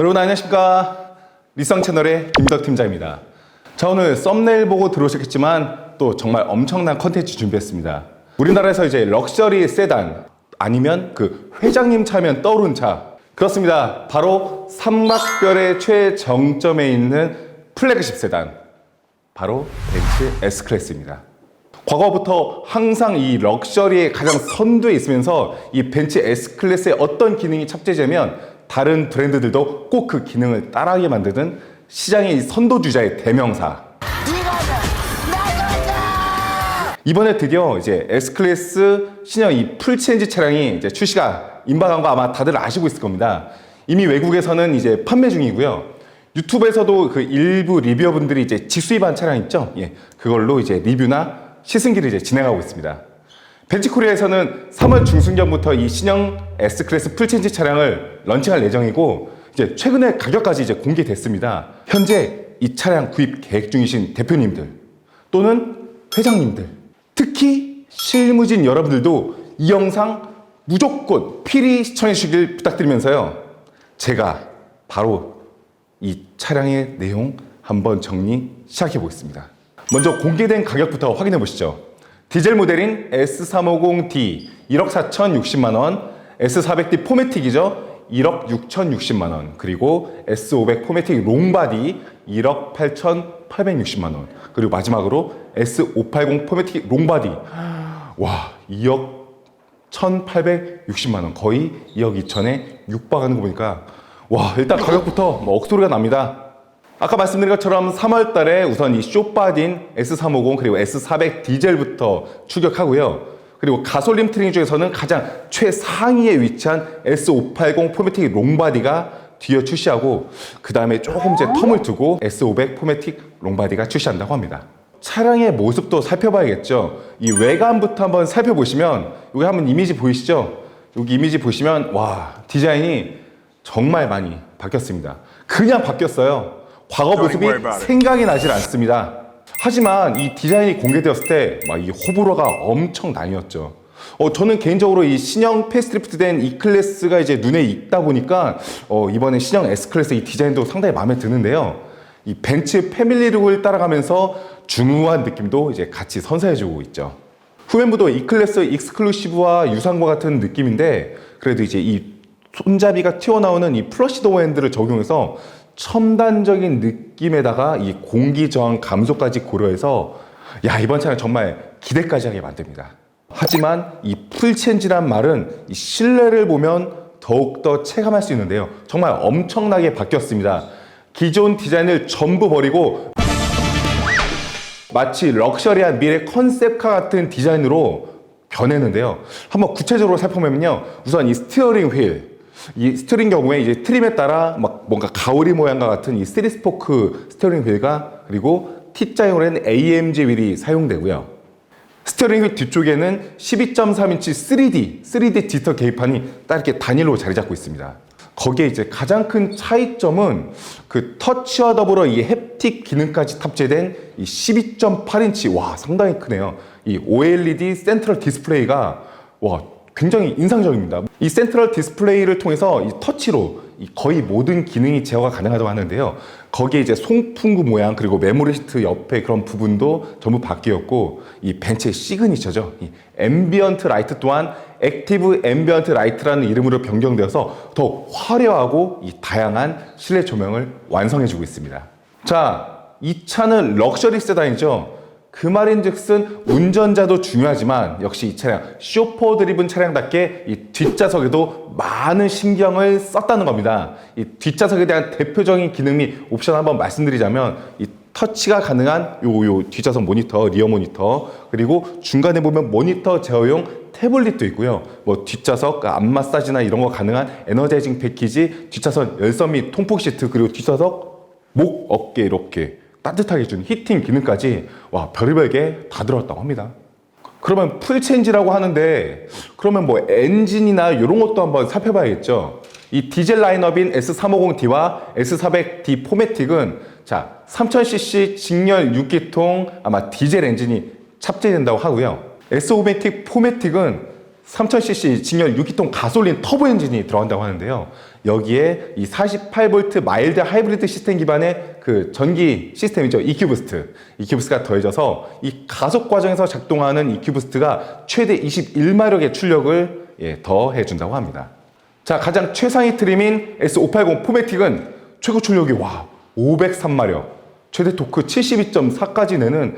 여러분 안녕하십니까? 리성 채널의 김덕 팀장입니다. 자 오늘 썸네일 보고 들어오셨겠지만 또 정말 엄청난 컨텐츠 준비했습니다. 우리나라에서 이제 럭셔리 세단 아니면 그 회장님 차면 떠오른 차. 그렇습니다. 바로 삼막별의 최정점에 있는 플래그십 세단. 바로 벤츠 S클래스입니다. 과거부터 항상 이 럭셔리의 가장 선두에 있으면서 이 벤츠 S클래스의 어떤 기능이 탑재되면 다른 브랜드들도 꼭 그 기능을 따라하게 만드는 시장의 이 선도주자의 대명사. 이번에 드디어 이제 S클래스 신형 이 풀체인지 차량이 이제 출시가 임박한 거 아마 다들 아시고 있을 겁니다. 이미 외국에서는 이제 판매 중이고요. 유튜브에서도 그 일부 리뷰어분들이 이제 직수입한 차량 있죠? 예. 그걸로 이제 리뷰나 시승기를 이제 진행하고 있습니다. 벤츠 코리아에서는 3월 중순경부터 이 신형 S클래스 풀체인지 차량을 런칭할 예정이고 이제 최근에 가격까지 이제 공개됐습니다. 현재 이 차량 구입 계획 중이신 대표님들 또는 회장님들 특히 실무진 여러분들도 이 영상 무조건 필히 시청해 주시길 부탁드리면서요. 제가 바로 이 차량의 내용 한번 정리 시작해 보겠습니다. 먼저 공개된 가격부터 확인해 보시죠. 디젤 모델인 S350D 1억 4,060만 원, S400D 포매틱이죠. 1억 6,060만 원. 그리고 S500 포매틱 롱바디 1억 8,860만 원. 그리고 마지막으로 S580 포매틱 롱바디 와 2억 1,860만 원. 거의 2억 2천에 육박하는 거 보니까 와 일단 가격부터 뭐 억소리가 납니다. 아까 말씀드린 것처럼 3월 달에 우선 이 쇼바딘 S350 그리고 S400 디젤부터 추격하고요. 그리고 가솔린 트링 중에서는 가장 최상위에 위치한 S580 포매틱 롱바디가 뒤에 출시하고 그 다음에 조금 이제 텀을 두고 S500 포매틱 롱바디가 출시한다고 합니다. 차량의 모습도 살펴봐야겠죠. 이 외관부터 한번 살펴보시면 여기 한번 이미지 보이시죠? 여기 이미지 보시면 와 디자인이 정말 많이 바뀌었습니다. 그냥 바뀌었어요. 과거 모습이 생각이 나질 않습니다. 하지만 이 디자인이 공개되었을 때 막 이 호불호가 엄청 나뉘었죠. 어, 저는 개인적으로 이 신형 페이스트리프트 된 E 클래스가 이제 눈에 익다 보니까 어, 이번에 신형 S 클래스 이 디자인도 상당히 마음에 드는데요. 이 벤츠 패밀리룩을 따라가면서 중후한 느낌도 이제 같이 선사해주고 있죠. 후면부도 E 클래스 익스클루시브와 것 같은 느낌인데 그래도 이제 이 손잡이가 튀어나오는 이 플러시 도어 핸들을 적용해서 첨단적인 느낌에다가 이 공기 저항 감소까지 고려해서 야 이번 차는 정말 기대까지 하게 만듭니다. 하지만 이 풀체인지란 말은 이 실내를 보면 더욱더 체감할 수 있는데요. 정말 엄청나게 바뀌었습니다. 기존 디자인을 전부 버리고 마치 럭셔리한 미래 컨셉카 같은 디자인으로 변했는데요. 한번 구체적으로 살펴보면요. 우선 이 스티어링 휠. 이 스티어링 경우에 이제 트림에 따라 막 뭔가 가오리 모양과 같은 이 스리 스포크 스티어링 휠과 그리고 T자형으로 된 AMG 휠이 사용되고요. 스티어링 휠 뒤쪽에는 12.3인치 3D, 3D 디지털 계기판이 딱 이렇게 단일로 자리 잡고 있습니다. 거기에 이제 가장 큰 차이점은 그 터치와 더불어 이 햅틱 기능까지 탑재된 이 12.8인치, 와, 상당히 크네요. 이 OLED 센트럴 디스플레이가, 와, 굉장히 인상적입니다. 이 센트럴 디스플레이를 통해서 이 터치로 이 거의 모든 기능이 제어가 가능하다고 하는데요. 거기에 이제 송풍구 모양 그리고 메모리 시트 옆에 그런 부분도 전부 바뀌었고 이 벤츠의 시그니처죠. 이 앰비언트 라이트 또한 액티브 앰비언트 라이트라는 이름으로 변경되어서 더 화려하고 이 다양한 실내 조명을 완성해주고 있습니다. 자, 이 차는 럭셔리 세단이죠. 그 말인즉슨 운전자도 중요하지만 역시 이 차량 쇼퍼 드리븐 차량답게 이 뒷좌석에도 많은 신경을 썼다는 겁니다. 이 뒷좌석에 대한 대표적인 기능 및 옵션 한번 말씀드리자면 이 터치가 가능한 요 요 뒷좌석 모니터, 리어 모니터 그리고 중간에 보면 모니터 제어용 태블릿도 있고요. 뭐 뒷좌석 안 마사지나 이런 거 가능한 에너자이징 패키지, 뒷좌석 열선 및 통풍 시트 그리고 뒷좌석 목, 어깨 이렇게 따뜻하게 해주는 히팅 기능까지 와 별의별 게 다 들어왔다고 합니다. 그러면 풀체인지라고 하는데 그러면 뭐 엔진이나 이런 것도 한번 살펴봐야겠죠. 이 디젤 라인업인 S350D와 S400D 포매틱은 자 3000cc 직렬 6기통 아마 디젤 엔진이 탑재된다고 하고요. S500 포매틱은 3000cc 직렬 6기통 가솔린 터보 엔진이 들어간다고 하는데요. 여기에 이 48V 마일드 하이브리드 시스템 기반의 그 전기 시스템이죠. EQ부스트. EQ부스트가 더해져서 이 가속 과정에서 작동하는 EQ부스트가 최대 21마력의 출력을 예, 더해 준다고 합니다. 자, 가장 최상위 트림인 S580 포매틱은 최고 출력이 와 503마력, 최대 토크 72.4까지 내는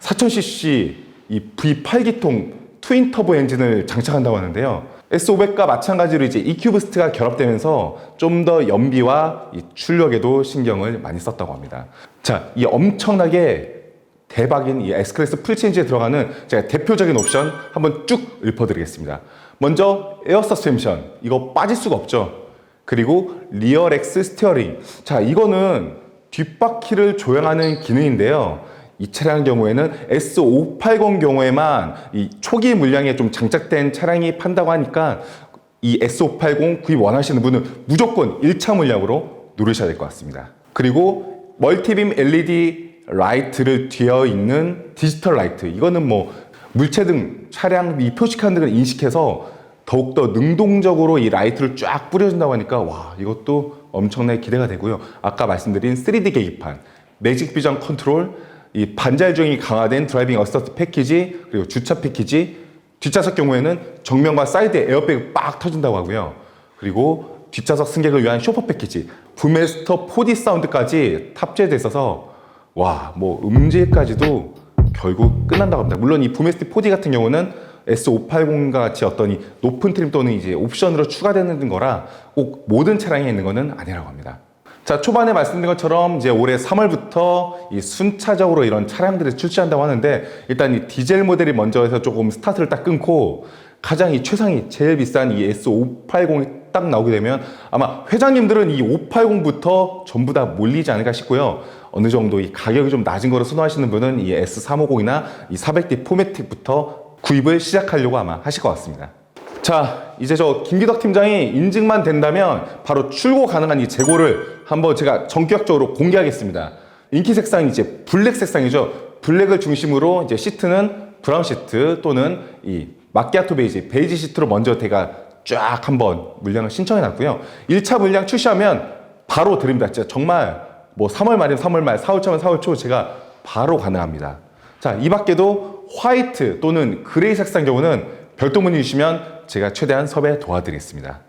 4000cc 이 V8기통 트윈 터보 엔진을 장착한다고 하는데요. S500과 마찬가지로 이제 EQ 부스트가 결합되면서 좀 더 연비와 이 출력에도 신경을 많이 썼다고 합니다. 자, 이 엄청나게 대박인 이 S클래스 풀체인지에 들어가는 제가 대표적인 옵션 한번 쭉 읊어드리겠습니다. 먼저 에어 서스펜션 이거 빠질 수가 없죠. 그리고 리얼 엑스 스티어링 자 이거는 뒷바퀴를 조향하는 기능인데요. 이 차량 경우에는 S580 경우에만 이 초기 물량에 좀 장착된 차량이 판다고 하니까 이 S580 구입 원하시는 분은 무조건 1차 물량으로 누르셔야 될 것 같습니다. 그리고 멀티빔 LED 라이트를 뒤어 있는 디지털 라이트 이거는 뭐 물체 등 차량 이 표시카는 등을 인식해서 더욱더 능동적으로 이 라이트를 쫙 뿌려준다고 하니까 와 이것도 엄청나게 기대가 되고요 아까 말씀드린 3D 계기판 매직 비전 컨트롤 이 주행이 강화된 드라이빙 어시스트 패키지 그리고 주차 패키지 뒷좌석 경우에는 정면과 사이드에 에어백이 빡 터진다고 하고요 그리고 뒷좌석 승객을 위한 쇼퍼 패키지 부메스터 4D 사운드까지 탑재돼 있어서 와 뭐 음질까지도 결국 끝난다고 합니다. 물론 이 부메스티 4D 같은 경우는 S580과 같이 어떤 이 높은 트림 또는 이제 옵션으로 추가되는 거라 꼭 모든 차량에 있는 거는 아니라고 합니다. 자, 초반에 말씀드린 것처럼 이제 올해 3월부터 이 순차적으로 이런 차량들을 출시한다고 하는데 일단 이 디젤 모델이 먼저 해서 조금 스타트를 딱 끊고 가장 이 최상위 제일 비싼 이 S580이 딱 나오게 되면 아마 회장님들은 이 580부터 전부 다 몰리지 않을까 싶고요. 어느 정도 이 가격이 좀 낮은 거를 선호하시는 분은 이 S350이나 이 400D 포매틱부터 구입을 시작하려고 아마 하실 것 같습니다. 자, 이제 저 김기덕 팀장이 인증만 된다면 바로 출고 가능한 이 재고를 한번 제가 전격적으로 공개하겠습니다. 인기 색상이 이제 블랙 색상이죠. 블랙을 중심으로 이제 시트는 브라운 시트 또는 이 마키아토 베이지, 베이지 시트로 먼저 제가 쫙 한번 물량을 신청해 놨고요. 1차 물량 출시하면 바로 드립니다. 진짜 정말 뭐 3월 말이면 3월 말, 4월 초면 4월 초 제가 바로 가능합니다. 자, 이 밖에도 화이트 또는 그레이 색상 경우는 별도 문의 주시면 제가 최대한 섭외 도와드리겠습니다.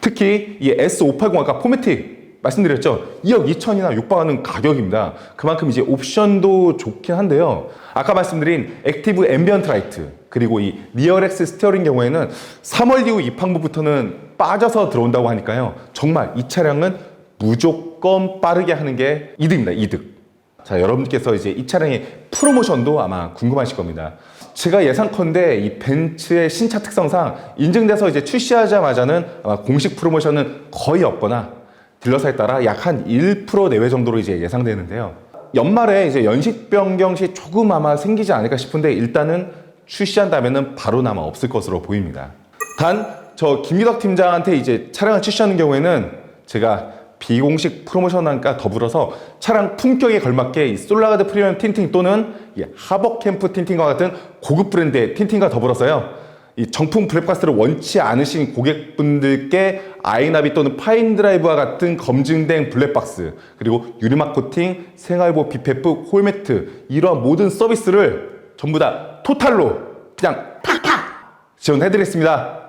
특히 이 S580 아까 포매틱 말씀드렸죠. 2억 2천이나 육박하는 가격입니다. 그만큼 이제 옵션도 좋긴 한데요. 아까 말씀드린 액티브 앰비언트 라이트 그리고 이 리얼엑스 스티어링 경우에는 3월 이후 입항부부터는 빠져서 들어온다고 하니까요. 정말 이 차량은 무조건 빠르게 하는 게 이득입니다. 이득. 자, 여러분께서 이제 이 차량의 프로모션도 아마 궁금하실 겁니다. 제가 예상컨대 이 벤츠의 신차 특성상 인증돼서 이제 출시하자마자는 아마 공식 프로모션은 거의 없거나 딜러사에 따라 약 한 1% 내외 정도로 이제 예상되는데요. 연말에 이제 연식 변경 시 조금 아마 생기지 않을까 싶은데 일단은 출시한다면은 바로 남아 없을 것으로 보입니다. 단 저 김기덕 팀장한테 이제 차량을 출시하는 경우에는 제가 비공식 프로모션과 더불어서 차량 품격에 걸맞게 이 솔라가드 프리미엄 틴팅 또는 이 하버 캠프 틴팅과 같은 고급 브랜드의 틴팅과 더불어서요. 이 정품 블랙박스를 원치 않으신 고객분들께 아이나비 또는 파인드라이브와 같은 검증된 블랙박스 그리고 유리막 코팅, 생활보 BPF, 홀매트 이러한 모든 서비스를 전부 다 토탈로 그냥 팍팍 지원해드리겠습니다.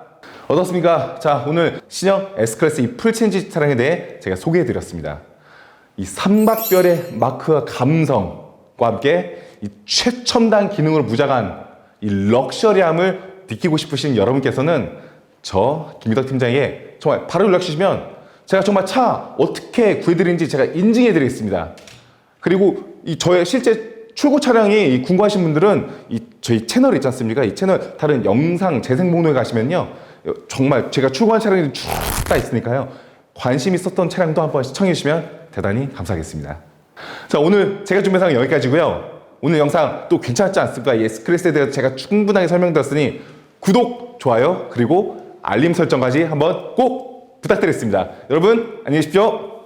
어떻습니까? 자, 오늘 신형 S클래스 이 풀체인지 차량에 대해 제가 소개해드렸습니다. 이 삼박별의 마크와 감성과 함께 이 최첨단 기능으로 무장한 이 럭셔리함을 느끼고 싶으신 여러분께서는 저 김기덕 팀장에게 정말 바로 연락 주시면 제가 정말 차 어떻게 구해드리는지 제가 인증해 드리겠습니다. 그리고 이 저의 실제 출고 차량이 이 궁금하신 분들은 이 저희 채널 있지 않습니까? 이 채널 다른 영상 재생 목록에 가시면요. 정말 제가 출고한 차량이 쭉 다 있으니까요. 관심 있었던 차량도 한번 시청해 주시면 대단히 감사하겠습니다. 자, 오늘 제가 준비한 사항은 여기까지고요. 오늘 영상 또 괜찮지 않습니까? 이 S클래스에 대해서 제가 충분하게 설명드렸으니 구독, 좋아요, 그리고 알림 설정까지 한번 꼭 부탁드리겠습니다. 여러분, 안녕히 계십시오.